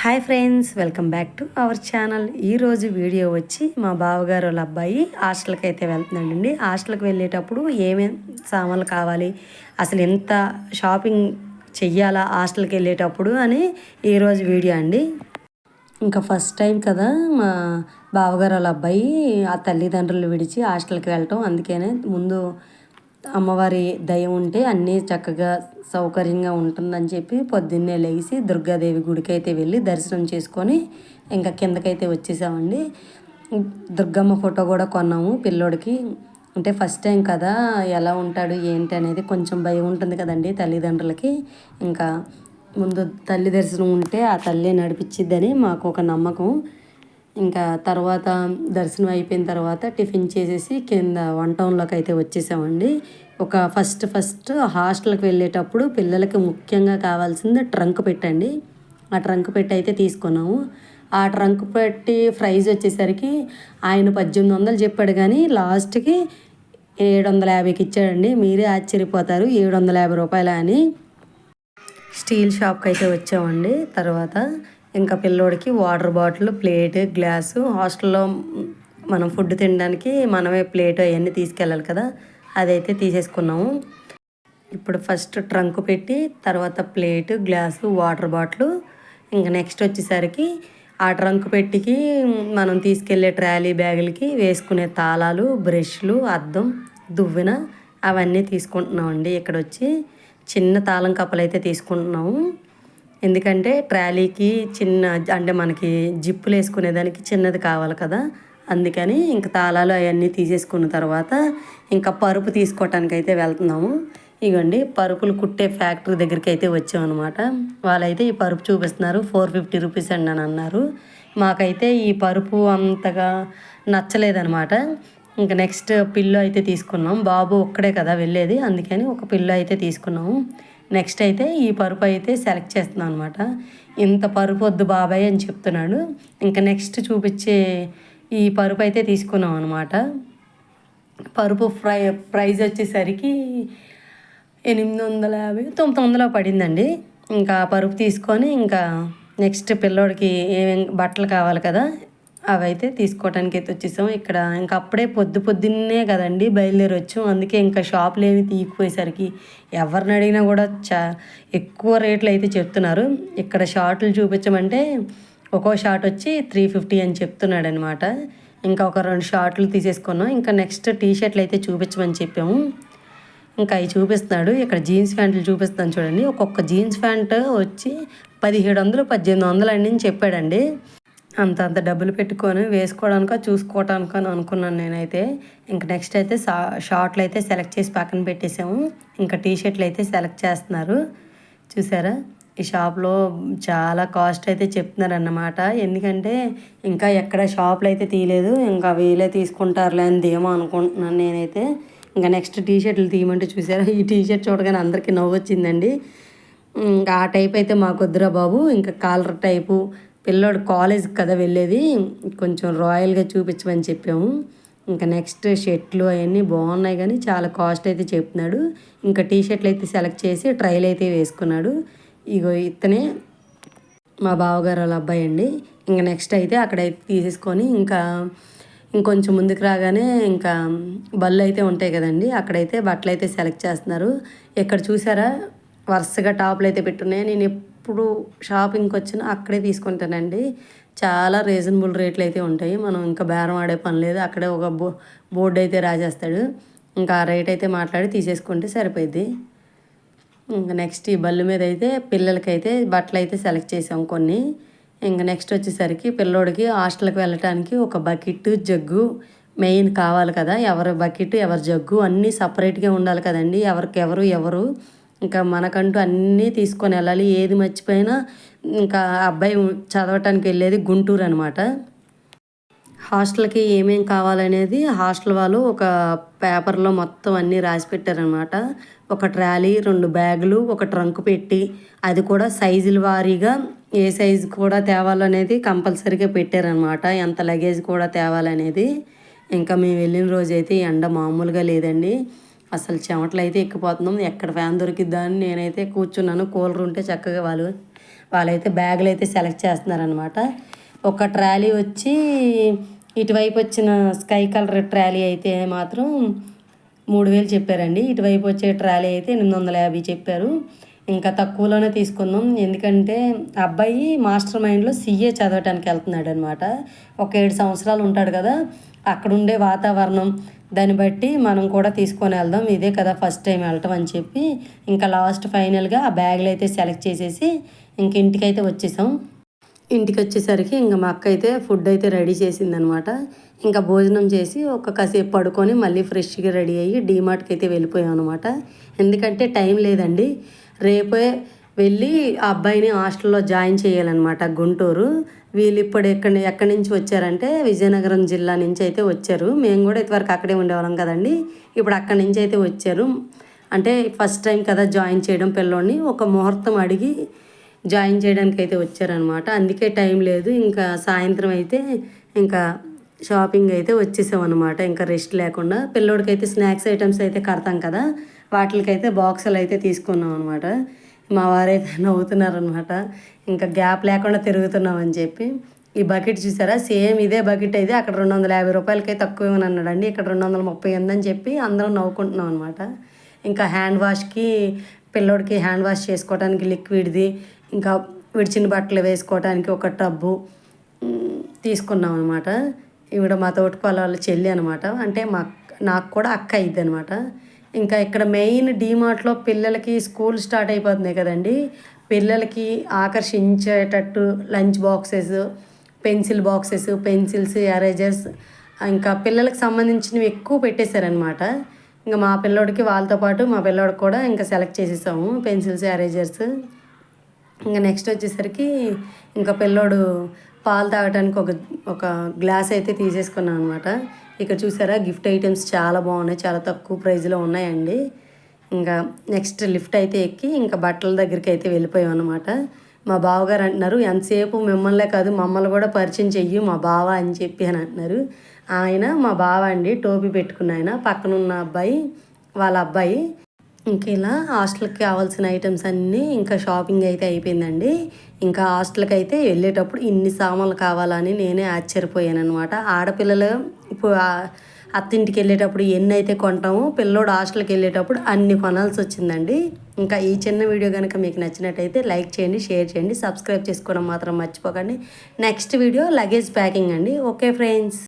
Hi friends welcome back to our channel ఈరోజు video వచ్చి మా బావగారు వాళ్ళ అబ్బాయి హాస్టల్కి అయితే వెళ్తున్నాడండి. హాస్టల్కి వెళ్ళేటప్పుడు ఏమేం సామాన్లు కావాలి అసలు ఎంత షాపింగ్ చెయ్యాలా హాస్టల్కి వెళ్ళేటప్పుడు అని ఈరోజు వీడియో అండి. ఇంకా ఫస్ట్ టైం కదా మా బావగారు వాళ్ళ అబ్బాయి ఆ తల్లిదండ్రులు విడిచి హాస్టల్కి వెళ్ళటం. అందుకనే ముందు అమ్మవారి దయ ఉంటే అన్నీ చక్కగా సౌకర్యంగా ఉంటుందని చెప్పి పొద్దున్నే లేచి దుర్గాదేవి గుడికి అయితే వెళ్ళి దర్శనం చేసుకొని ఇంకా కిందకైతే వచ్చేసామండి. దుర్గమ్మ ఫోటో కూడా కొన్నాము పిల్లోడికి. అంటే ఫస్ట్ టైం కదా ఎలా ఉంటాడు ఏంటి అనేది కొంచెం భయం ఉంటుంది కదండి తల్లిదండ్రులకి. ఇంకా ముందు తల్లి దర్శనం ఉంటే ఆ తల్లి నడిపించిద్దని మాకు ఒక నమ్మకం. ఇంకా తర్వాత దర్శనం అయిపోయిన తర్వాత టిఫిన్ చేసేసి కింద వన్ టౌన్లోకి అయితే వచ్చేసామండి. ఒక ఫస్ట్ ఫస్ట్ హాస్టల్కి వెళ్ళేటప్పుడు పిల్లలకి ముఖ్యంగా కావాల్సింది ట్రంక్ పెట్టండి ఆ ట్రంక్ పెట్టి అయితే తీసుకున్నాము. ఆ ట్రంక్ పెట్టి ప్రైజ్ వచ్చేసరికి ఆయన పద్దెనిమిది వందలు చెప్పాడు కానీ లాస్ట్కి ఏడు వందల యాభైకి ఇచ్చాడండి. మీరే ఆశ్చర్యపోతారు ఏడు వందల యాభై రూపాయలు అని. స్టీల్ షాప్కి అయితే వచ్చామండి. తర్వాత ఇంకా పిల్లోడికి వాటర్ బాటిల్ ప్లేట్ గ్లాసు. హాస్టల్లో మనం ఫుడ్ తినడానికి మనమే ప్లేట్ అవన్నీ తీసుకెళ్ళాలి కదా. అదైతే తీసేసుకున్నాము. ఇప్పుడు ఫస్ట్ ట్రంక్ పెట్టి తర్వాత ప్లేట్ గ్లాసు వాటర్ బాటిల్. ఇంకా నెక్స్ట్ వచ్చేసరికి ఆ ట్రంక్ పెట్టికి మనం తీసుకెళ్ళే ట్రాలీ బ్యాగులకి వేసుకునే తాళాలు బ్రష్లు అద్దం దువ్వెన అవన్నీ తీసుకుంటున్నామండి. ఇక్కడ వచ్చి చిన్న తాళం కప్పలు అయితే తీసుకుంటున్నాము. ఎందుకంటే ట్రాలీకి చిన్న అంటే మనకి జిప్పులు వేసుకునేదానికి చిన్నది కావాలి కదా. అందుకని ఇంకా తాళాలు అవన్నీ తీసేసుకున్న తర్వాత ఇంకా పరుపు తీసుకోవటానికి అయితే వెళ్తున్నాము. ఇగోండి పరుపులు కుట్టే ఫ్యాక్టరీ దగ్గరికి అయితే వచ్చామన్నమాట. వాళ్ళైతే ఈ పరుపు చూపిస్తున్నారు ఫోర్ ఫిఫ్టీ రూపీస్ అండి అని అన్నారు. మాకైతే ఈ పరుపు అంతగా నచ్చలేదనమాట ఇంకా నెక్స్ట్ పిల్లో అయితే తీసుకున్నాం. బాబు ఒక్కడే కదా వెళ్ళేది అందుకని ఒక పిల్లో అయితే తీసుకున్నాము. నెక్స్ట్ అయితే ఈ పరుపు అయితే సెలెక్ట్ చేస్తున్నాం అనమాట ఇంత పరుపు వద్దు బాబాయ్ అని చెప్తున్నాడు. ఇంకా నెక్స్ట్ చూపించే ఈ పరుపు అయితే తీసుకున్నాం అనమాట పరుపు ఫ్రై ప్రైజ్ వచ్చేసరికి ఎనిమిది వందల యాభై తొమ్మిది వందలు పడిందండి. ఇంకా పరుపు తీసుకొని ఇంకా నెక్స్ట్ పిల్లోడికి ఏమేమి బట్టలు కావాలి కదా అవైతే తీసుకోవడానికి అయితే వచ్చేసాం. ఇక్కడ ఇంకా అప్పుడే పొద్దు పొద్దున్నే కదండి బయలుదేరి వచ్చాం అందుకే ఇంకా షాపులు ఏమి తీయకపోయేసరికి ఎవరిని అడిగినా కూడా చా ఎక్కువ రేట్లు అయితే చెప్తున్నారు. ఇక్కడ షార్ట్లు చూపించమంటే ఒక్కో షార్ట్ వచ్చి త్రీ ఫిఫ్టీ అని చెప్తున్నాడు అనమాట ఇంకా ఒక రెండు షార్ట్లు తీసేసుకున్నాం. ఇంకా నెక్స్ట్ టీ షర్ట్లు అయితే చూపించమని చెప్పాము. ఇంకా అవి చూపిస్తున్నాడు. ఇక్కడ జీన్స్ ప్యాంట్లు చూపిస్తాను చూడండి. ఒక్కొక్క జీన్స్ ప్యాంట్ వచ్చి పదిహేడు వందలు పద్దెనిమిది వందలు అండి అని చెప్పాడండి. అంత అంత డబ్బులు పెట్టుకొని వేసుకోవడానికి చూసుకోవటానిక అని అనుకున్నాను నేనైతే. ఇంక నెక్స్ట్ అయితే షా షార్ట్లు అయితే సెలెక్ట్ చేసి పక్కన పెట్టేసాము. ఇంకా టీ షర్ట్లు అయితే సెలెక్ట్ చేస్తున్నారు. చూసారా? ఈ షాప్లో చాలా కాస్ట్ అయితే చెప్తున్నారన్నమాట. ఎందుకంటే ఇంకా ఎక్కడ షాప్లు అయితే తీయలేదు ఇంకా వీలే తీసుకుంటారులే అని దేమో అనుకుంటున్నాను నేనైతే. ఇంకా నెక్స్ట్ టీ షర్ట్లు తీయమంటే చూసారా? ఈ టీ షర్ట్ చూడగానే అందరికీ నవ్వు వచ్చిందండి ఇంకా ఆ టైప్ అయితే మాకు వద్దురా బాబు. ఇంకా కాలర్ టైపు పిల్లోడు కాలేజ్కి కదా వెళ్ళేది కొంచెం రాయల్గా చూపించమని చెప్పాము. ఇంకా నెక్స్ట్ షర్ట్లు అవన్నీ బాగున్నాయి కానీ చాలా కాస్ట్ అయితే చెప్తున్నాడు. ఇంకా టీ షర్ట్లు అయితే సెలెక్ట్ చేసి ట్రైల్ అయితే వేసుకున్నాడు. ఇగో ఇతనే మా బావగారు వాళ్ళ అబ్బాయి అండి. ఇంకా నెక్స్ట్ అయితే అక్కడైతే తీసేసుకొని ఇంకా ఇంకొంచెం ముందుకు రాగానే ఇంకా బళ్ళు అయితే ఉంటాయి కదండి అక్కడైతే బట్టలు అయితే సెలెక్ట్ చేస్తున్నారు. ఇక్కడ చూసారా? వరుసగా టాప్లు అయితే పెట్టున్నాయి. నేను ఎప్పుడు షాపింగ్కి వచ్చినా అక్కడే తీసుకుంటానండి. చాలా రీజనబుల్ రేట్లు అయితే ఉంటాయి. మనం ఇంకా బేరం ఆడే పని లేదు. అక్కడే ఒక బో బోర్డు అయితే రాజేస్తాడు ఇంకా ఆ రేట్ అయితే మాట్లాడి తీసేసుకుంటే సరిపోయిద్ది. ఇంకా నెక్స్ట్ ఈ బళ్ళు మీద అయితే పిల్లలకైతే బట్టలు అయితే సెలెక్ట్ చేసాం కొన్ని. ఇంకా నెక్స్ట్ వచ్చేసరికి పిల్లోడికి హాస్టల్కి వెళ్ళటానికి ఒక బకెట్ జగ్గు మెయిన్ కావాలి కదా. ఎవరి బకెట్ ఎవరి జగ్గు అన్నీ సపరేట్గా ఉండాలి కదండి. ఎవరికి ఎవరు ఎవరు ఇంకా మనకంటూ అన్నీ తీసుకొని వెళ్ళాలి. ఏది మర్చిపోయినా ఇంకా అబ్బాయి చదవటానికి వెళ్ళేది గుంటూరు అనమాట హాస్టల్కి ఏమేం కావాలనేది హాస్టల్ వాళ్ళు ఒక పేపర్లో మొత్తం అన్నీ రాసి పెట్టారనమాట ఒక ట్రాలీ రెండు బ్యాగులు ఒక ట్రంక్ పెట్టి అది కూడా సైజుల వారీగా ఏ సైజు కూడా తేవాలనేది కంపల్సరీగా పెట్టారనమాట ఎంత లగేజ్ కూడా తేవాలనేది. ఇంకా మేము వెళ్ళిన రోజైతే ఎండ మామూలుగా లేదండి. అసలు చెమటలు అయితే ఎక్కిపోతున్నాం. ఎక్కడ ఫ్యాన్ దొరికిద్దా అని నేనైతే కూర్చున్నాను. కూలర్ ఉంటే చక్కగా వాళ్ళు వాళ్ళైతే బ్యాగులు అయితే సెలెక్ట్ చేస్తున్నారనమాట ఒక ట్రాలీ వచ్చి ఇటువైపు వచ్చిన స్కై కలర్ ట్రాలీ అయితే మాత్రం మూడు వేలు చెప్పారండి. ఇటువైపు వచ్చే ట్రాలీ అయితే ఎనిమిది వందల యాభై చెప్పారు. ఇంకా తక్కువలోనే తీసుకుందాం. ఎందుకంటే అబ్బాయి మాస్టర్ మైండ్లో సీఏ చదవటానికి వెళ్తున్నాడు అనమాట ఒక ఏడు సంవత్సరాలు ఉంటాడు కదా. అక్కడుండే వాతావరణం దాన్ని బట్టి మనం కూడా తీసుకొని వెళ్దాం. ఇదే కదా ఫస్ట్ టైం వెళ్ళటం అని చెప్పి ఇంకా లాస్ట్ ఫైనల్గా ఆ బ్యాగులు అయితే సెలెక్ట్ చేసేసి ఇంక ఇంటికైతే వచ్చేసాం. ఇంటికి వచ్చేసరికి ఇంకా మా అక్క అయితే ఫుడ్ అయితే రెడీ చేసిందనమాట. ఇంకా భోజనం చేసి ఒక కాసేపు పడుకొని మళ్ళీ ఫ్రెష్గా రెడీ అయ్యి డీమార్ట్కి అయితే వెళ్ళిపోయాం అనమాట ఎందుకంటే టైం లేదండి. రేపే వెళ్ళి ఆ అబ్బాయిని హాస్టల్లో జాయిన్ చేయాలన్నమాట గుంటూరు. వీళ్ళు ఇప్పుడు ఎక్కడి ఎక్కడి నుంచి వచ్చారంటే విజయనగరం జిల్లా నుంచి అయితే వచ్చారు. మేము కూడా ఇదివరకు అక్కడే ఉండేవాళ్ళం కదండి. ఇప్పుడు అక్కడి నుంచి అయితే వచ్చారు. అంటే ఫస్ట్ టైం కదా జాయిన్ చేయడం పిల్లోడిని. ఒక ముహూర్తం అడిగి జాయిన్ చేయడానికి అయితే వచ్చారనమాట అందుకే టైం లేదు. ఇంకా సాయంత్రం అయితే ఇంకా షాపింగ్ అయితే వచ్చేసామన్నమాట. ఇంకా రెస్ట్ లేకుండా పిల్లోడికి అయితే స్నాక్స్ ఐటమ్స్ అయితే కడతాం కదా. వాటికైతే బాక్సులు అయితే తీసుకున్నాం అనమాట మా వారైతే నవ్వుతున్నారనమాట ఇంకా గ్యాప్ లేకుండా తిరుగుతున్నాం అని చెప్పి. ఈ బకెట్ చూసారా? సేమ్ ఇదే బకెట్ అయితే అక్కడ రెండు వందల యాభై రూపాయలకి తక్కువ ఇవ్వని అన్నాడండి. ఇక్కడ రెండు వందల ముప్పై ఉందని చెప్పి అందరం నవ్వుకుంటున్నాం అనమాట ఇంకా హ్యాండ్ వాష్కి పిల్లోడికి హ్యాండ్ వాష్ చేసుకోవడానికి లిక్విడ్ది ఇంకా విడిచిన బట్టలు వేసుకోవడానికి ఒక టబ్బు తీసుకున్నాం అనమాట ఈవిడ మా తోటికోళ్ళ వాళ్ళ చెల్లి అనమాట అంటే మా నాకు కూడా అక్క అయింది అనమాట ఇంకా ఇక్కడ మెయిన్ డీమార్ట్లో పిల్లలకి స్కూల్ స్టార్ట్ అయిపోతున్నాయి కదండి. పిల్లలకి ఆకర్షించేటట్టు lunch boxes pencil boxes pencils erasers ఇంకా పిల్లలకు సంబంధించినవి ఎక్కువ పెట్టేశారనమాట ఇంకా మా పిల్లోడికి వాళ్ళతో పాటు మా పిల్లోడికి కూడా ఇంకా సెలెక్ట్ చేసేసాము పెన్సిల్స్ ఎరేజర్స్ ఇంకా నెక్స్ట్ వచ్చేసరికి ఇంకా పిల్లోడు పాలు తాగడానికి ఒక ఒక గ్లాస్ అయితే తీసేసుకున్నాను అనమాట ఇక్కడ చూసారా? గిఫ్ట్ ఐటమ్స్ చాలా బాగున్నాయి. చాలా తక్కువ ప్రైస్లో ఉన్నాయండి. ఇంకా నెక్స్ట్ లిఫ్ట్ అయితే ఎక్కి ఇంకా బట్టల దగ్గరికి అయితే వెళ్ళిపోయాం అనమాట మా బావగారు అంటున్నారు ఎంతసేపు? మిమ్మల్నే కాదు మమ్మల్ని కూడా పరిచయం చెయ్యి మా బావ అని చెప్పి అని అంటున్నారు. ఆయన మా బావ అండి టోపీ పెట్టుకున్న ఆయన. పక్కనున్న అబ్బాయి వాళ్ళ అబ్బాయి. ఇంకా ఇలా హాస్టల్కి కావాల్సిన ఐటమ్స్ అన్నీ ఇంకా షాపింగ్ అయితే అయిపోయిందండి. ఇంకా హాస్టల్కి అయితే వెళ్ళేటప్పుడు ఇన్ని సామాన్లు కావాలని నేనే ఆశ్చర్యపోయాను అనమాట ఆడపిల్లలు ఇప్పుడు అత్తింటికి వెళ్ళేటప్పుడు ఎన్ని అయితే కొంటామో పిల్లోడు హాస్టల్కి వెళ్ళేటప్పుడు అన్ని కొనాల్సి వచ్చిందండి. ఇంకా ఈ చిన్న వీడియో కనుక మీకు నచ్చినట్టయితే లైక్ చేయండి షేర్ చేయండి సబ్స్క్రైబ్ చేసుకోవడం మాత్రం మర్చిపోకండి. నెక్స్ట్ వీడియో లగేజ్ ప్యాకింగ్ అండి. Okay friends.